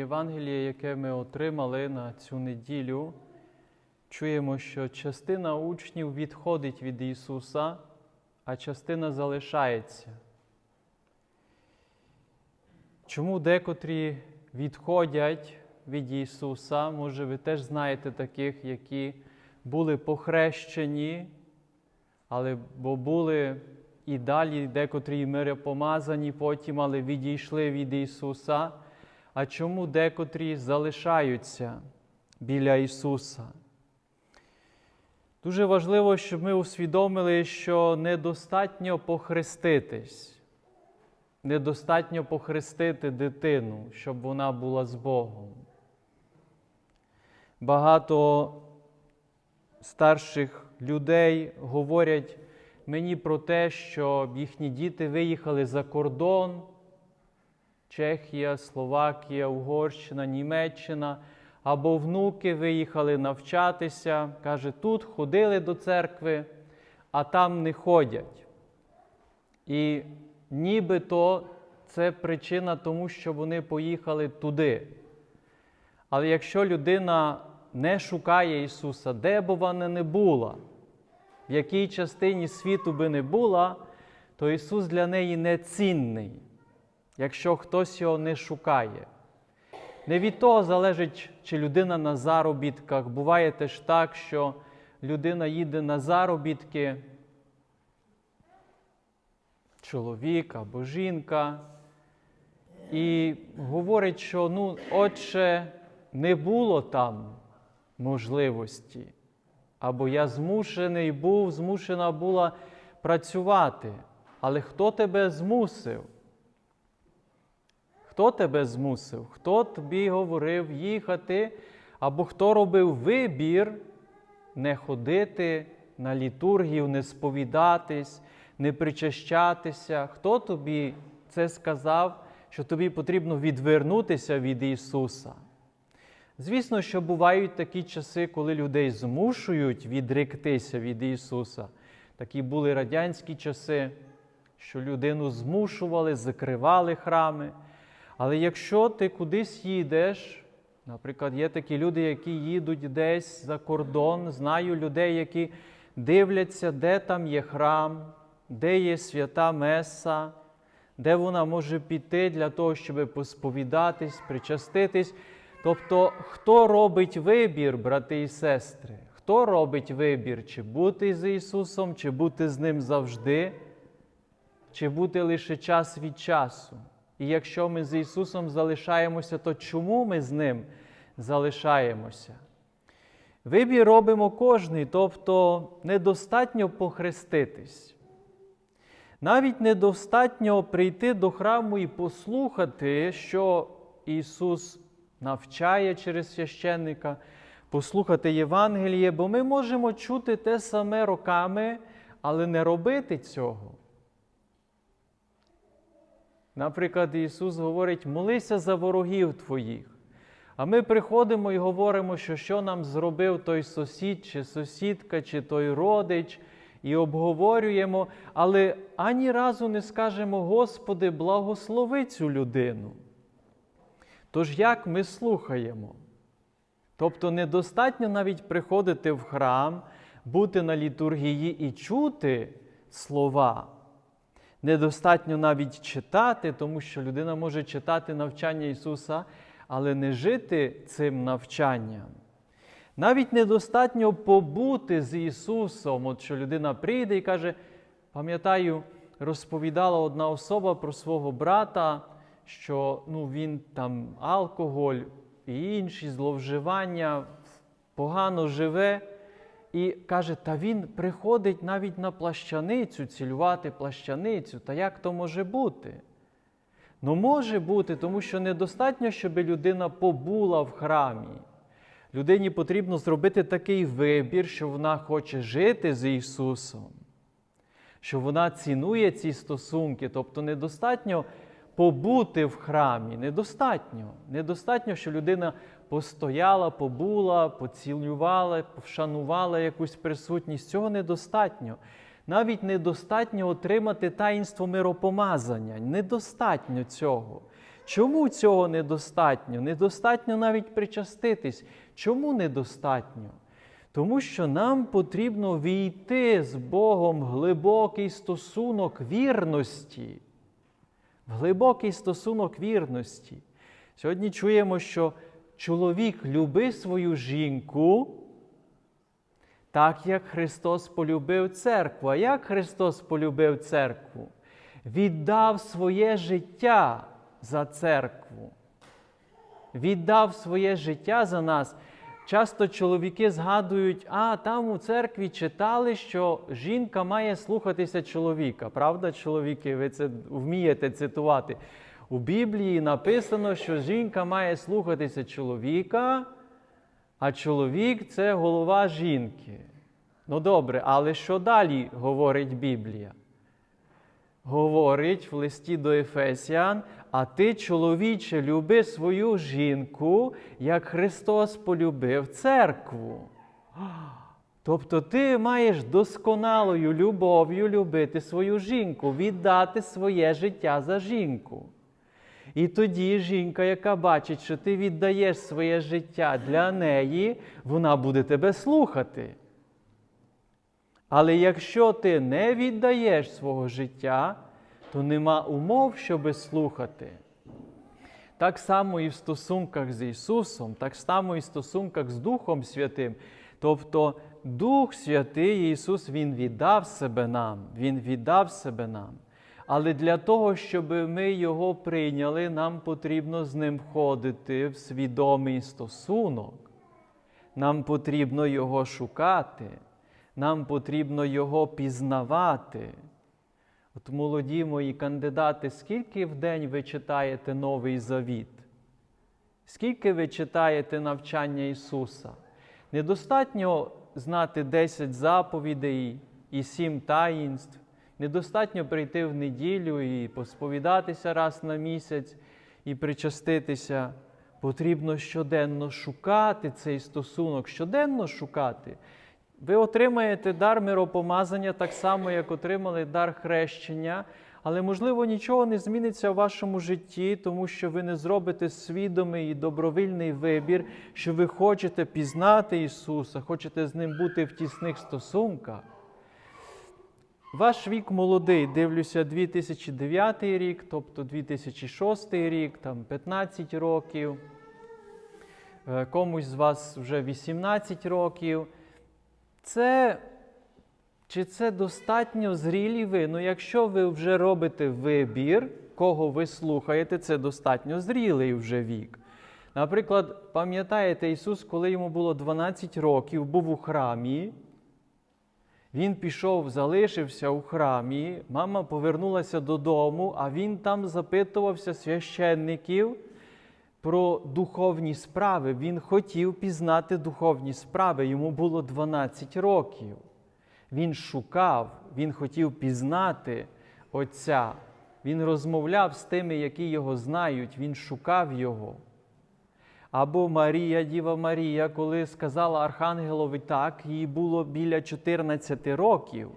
Євангеліє, яке ми отримали на цю неділю, чуємо, що частина учнів відходить від Ісуса, а частина залишається. Чому декотрі відходять від Ісуса? Може, ви теж знаєте таких, які були похрещені, але бо були і далі декотрі миропомазані потім, але відійшли від Ісуса. А чому декотрі залишаються біля Ісуса? Дуже важливо, щоб ми усвідомили, що недостатньо похреститись, недостатньо похрестити дитину, щоб вона була з Богом. Багато старших людей говорять мені про те, що їхні діти виїхали за кордон. Чехія, Словакія, Угорщина, Німеччина, або внуки виїхали навчатися. Каже, тут ходили до церкви, а там не ходять. І нібито це причина тому, що вони поїхали туди. Але якщо людина не шукає Ісуса, де б вона не була, в якій частині світу би не була, то Ісус для неї не цінний якщо хтось його не шукає. Не від того залежить, чи людина на заробітках. Буває теж так, що людина їде на заробітки, чоловік або жінка, і говорить, що ну, отче, не було там можливості, або я змушений був, змушена була працювати. Але хто тебе змусив? Хто тебе змусив? Хто тобі говорив їхати, або хто робив вибір не ходити на літургію, не сповідатись, не причащатися? Хто тобі це сказав, що тобі потрібно відвернутися від Ісуса? Звісно, що бувають такі часи, коли людей змушують відректися від Ісуса. Такі були радянські часи, що людину змушували, закривали храми. Але якщо ти кудись їдеш, наприклад, є такі люди, які їдуть десь за кордон, знаю людей, які дивляться, де там є храм, де є свята Меса, де вона може піти для того, щоб посповідатись, причаститись. Тобто, хто робить вибір, брати і сестри? Хто робить вибір, чи бути з Ісусом, чи бути з Ним завжди, чи бути лише час від часу? І якщо ми з Ісусом залишаємося, то чому ми з Ним залишаємося? Вибір робимо кожний, тобто недостатньо похреститись. Навіть недостатньо прийти до храму і послухати, що Ісус навчає через священника, послухати Євангеліє, бо ми можемо чути те саме роками, але не робити цього. Наприклад, Ісус говорить, молися за ворогів твоїх. А ми приходимо і говоримо, що що нам зробив той сусід, чи сусідка, чи той родич, і обговорюємо, але ані разу не скажемо, Господи, благослови цю людину. Тож як ми слухаємо? Тобто недостатньо навіть приходити в храм, бути на літургії і чути слова. Недостатньо навіть читати, тому що людина може читати навчання Ісуса, але не жити цим навчанням. Навіть недостатньо побути з Ісусом, от що людина прийде і каже, пам'ятаю, розповідала одна особа про свого брата, що ну, він там алкоголь і інші зловживання погано живе. І каже, та він приходить навіть на плащаницю, цілювати плащаницю. Та як то може бути? Ну, може бути, тому що недостатньо, щоб людина побула в храмі. Людині потрібно зробити такий вибір, що вона хоче жити з Ісусом, що вона цінує ці стосунки. Тобто недостатньо побути в храмі, недостатньо. Недостатньо, що людина постояла, побула, поцілювала, вшанувала якусь присутність. Цього недостатньо. Навіть недостатньо отримати таїнство миропомазання. Недостатньо цього. Чому цього недостатньо? Недостатньо навіть причаститись. Чому недостатньо? Тому що нам потрібно війти з Богом в глибокий стосунок вірності. В глибокий стосунок вірності. Сьогодні чуємо, що чоловік люби свою жінку, так як Христос полюбив церкву. А як Христос полюбив церкву? Віддав своє життя за церкву. Віддав своє життя за нас. Часто чоловіки згадують, а там у церкві читали, що жінка має слухатися чоловіка. Правда, чоловіки, ви це вмієте цитувати. У Біблії написано, що жінка має слухатися чоловіка, а чоловік це голова жінки. Ну добре, але що далі говорить Біблія? Говорить в листі до Ефесіан, а ти, чоловіче, люби свою жінку, як Христос полюбив церкву. Тобто ти маєш досконалою любов'ю любити свою жінку, віддати своє життя за жінку. І тоді жінка, яка бачить, що ти віддаєш своє життя для неї, вона буде тебе слухати. Але якщо ти не віддаєш свого життя, то нема умов, щоби слухати. Так само і в стосунках з Ісусом, так само і в стосунках з Духом Святим. Тобто Дух Святий Ісус Він віддав себе нам, Він віддав себе нам. Але для того, щоб ми Його прийняли, нам потрібно з ним входити в свідомий стосунок. Нам потрібно Його шукати, нам потрібно Його пізнавати. От молоді мої кандидати, скільки в день ви читаєте Новий Завіт? Скільки ви читаєте навчання Ісуса? Недостатньо знати 10 заповідей і 7 таїнств. Недостатньо прийти в неділю і посповідатися раз на місяць і причаститися. Потрібно щоденно шукати цей стосунок, щоденно шукати. Ви отримаєте дар миропомазання так само, як отримали дар хрещення, але, можливо, нічого не зміниться в вашому житті, тому що ви не зробите свідомий і добровільний вибір, що ви хочете пізнати Ісуса, хочете з Ним бути в тісних стосунках. Ваш вік молодий, дивлюся, 2009 рік, тобто 2006 рік, там 15 років, Е, комусь з вас вже 18 років. Це чи це достатньо зрілі ви? Ну, якщо ви вже робите вибір, кого ви слухаєте, це достатньо зрілий вже вік. Наприклад, пам'ятаєте, Ісус, коли йому було 12 років, був у храмі. Він пішов, залишився у храмі, мама повернулася додому, а він там запитувався священників про духовні справи. Він хотів пізнати духовні справи. Йому було 12 років. Він шукав, він хотів пізнати Отця. Він розмовляв з тими, які його знають, він шукав його. Або Марія, Діва Марія, коли сказала Архангелові так, їй було біля 14 років,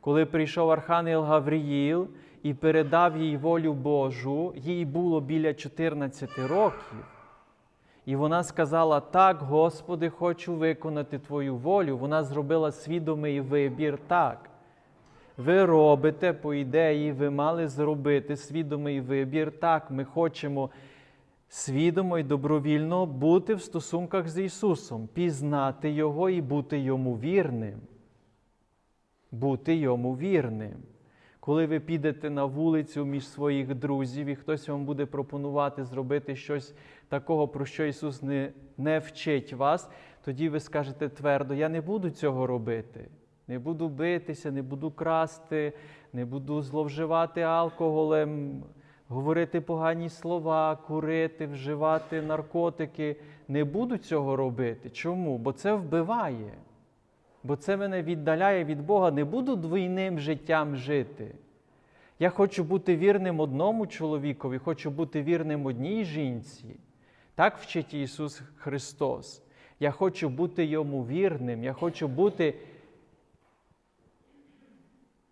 коли прийшов Архангел Гавріїл і передав їй волю Божу, їй було біля 14 років. І вона сказала: Так, Господи, хочу виконати Твою волю. Вона зробила свідомий вибір так. Ви робите, по ідеї, ви мали зробити свідомий вибір. Так, ми хочемо свідомо і добровільно бути в стосунках з Ісусом, пізнати Його і бути Йому вірним. Бути Йому вірним. Коли ви підете на вулицю між своїх друзів, і хтось вам буде пропонувати зробити щось такого, про що Ісус не, не вчить вас, тоді ви скажете твердо: Я не буду цього робити. Не буду битися, не буду красти, не буду зловживати алкоголем, говорити погані слова, курити, вживати наркотики. Не буду цього робити. Чому? Бо це вбиває. Бо це мене віддаляє від Бога. Не буду двійним життям жити. Я хочу бути вірним одному чоловікові, хочу бути вірним одній жінці. Так вчить Ісус Христос. Я хочу бути йому вірним, я хочу бути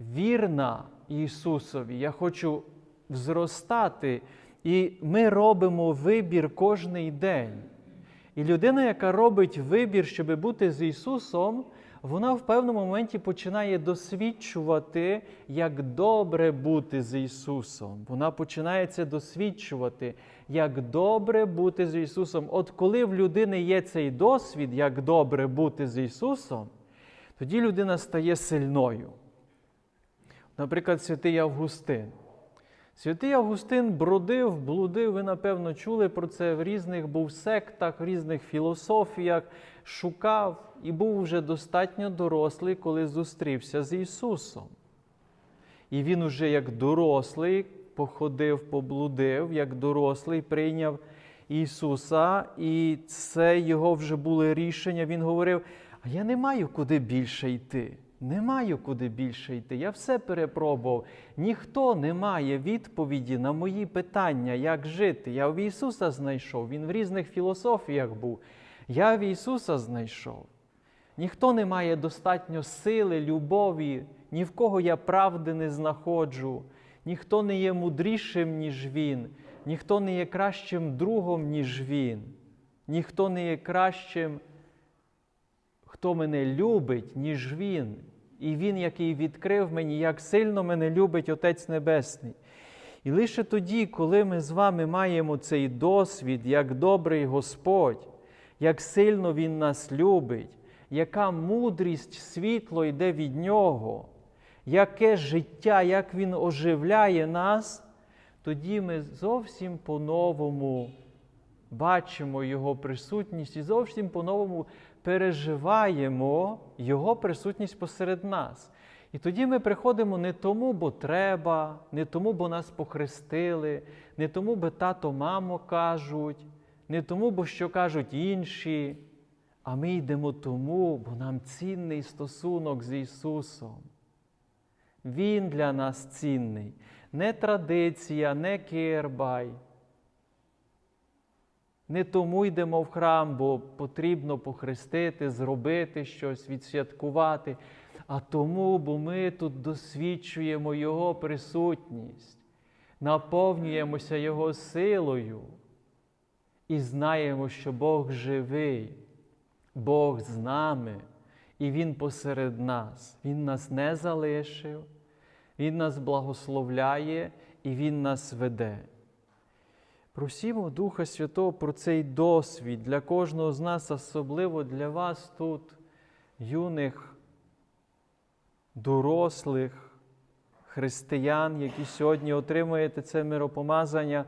вірна Ісусові. Я хочу зростати І ми робимо вибір кожний день. І людина, яка робить вибір, щоб бути з Ісусом, вона в певному моменті починає досвідчувати, як добре бути з Ісусом. Вона починає це досвідчувати, як добре бути з Ісусом. От коли в людини є цей досвід, як добре бути з Ісусом, тоді людина стає сильною. Наприклад, святий Августин. Святий Августин бродив, блудив, ви, напевно, чули про це в різних був сектах, в різних філософіях, шукав і був вже достатньо дорослий, коли зустрівся з Ісусом. І він уже як дорослий походив, поблудив, як дорослий прийняв Ісуса, і це його вже було рішення. Він говорив: А я не маю куди більше йти. Не маю куди більше йти. Я все перепробував. Ніхто не має відповіді на мої питання, як жити. Я в Ісуса знайшов. Він в різних філософіях був. Я в Ісуса знайшов. Ніхто не має достатньо сили, любові, ні в кого я правди не знаходжу, ніхто не є мудрішим, ніж Він, ніхто не є кращим другом, ніж Він, ніхто не є кращим, хто мене любить, ніж Він. І Він, який відкрив мені, як сильно мене любить Отець Небесний. І лише тоді, коли ми з вами маємо цей досвід, як добрий Господь, як сильно Він нас любить, яка мудрість, світло йде від Нього, яке життя, як Він оживляє нас, тоді ми зовсім по-новому бачимо Його присутність і зовсім по-новому переживаємо Його присутність посеред нас. І тоді ми приходимо не тому, бо треба, не тому, бо нас похрестили, не тому, бо тато, мамо кажуть, не тому, бо що кажуть інші, а ми йдемо тому, бо нам цінний стосунок з Ісусом. Він для нас цінний, не традиція, не кирбай. Не тому йдемо в храм, бо потрібно похрестити, зробити щось, відсвяткувати, а тому, бо ми тут досвідчуємо Його присутність, наповнюємося Його силою і знаємо, що Бог живий, Бог з нами, і Він посеред нас. Він нас не залишив, Він нас благословляє і Він нас веде. Просімо Духа Святого про цей досвід для кожного з нас, особливо для вас тут, юних, дорослих християн, які сьогодні отримуєте це миропомазання.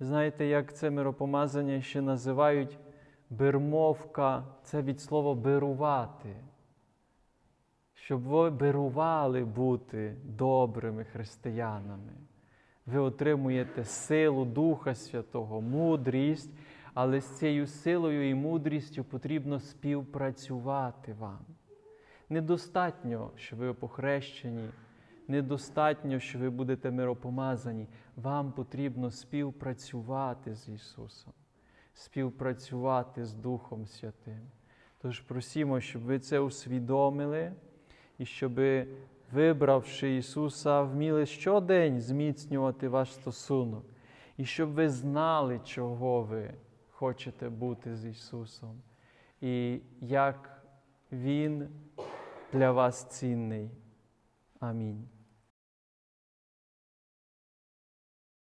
Знаєте, як це миропомазання ще називають бермовка, це від слова берувати. Щоб ви берували бути добрими християнами ви отримуєте силу Духа Святого, мудрість, але з цією силою і мудрістю потрібно співпрацювати вам. Недостатньо, що ви похрещені, недостатньо, що ви будете миропомазані. Вам потрібно співпрацювати з Ісусом, співпрацювати з Духом Святим. Тож просімо, щоб ви це усвідомили і щоб вибравши Ісуса, вміли щодень зміцнювати ваш стосунок, і щоб ви знали, чого ви хочете бути з Ісусом, і як Він для вас цінний. Амінь.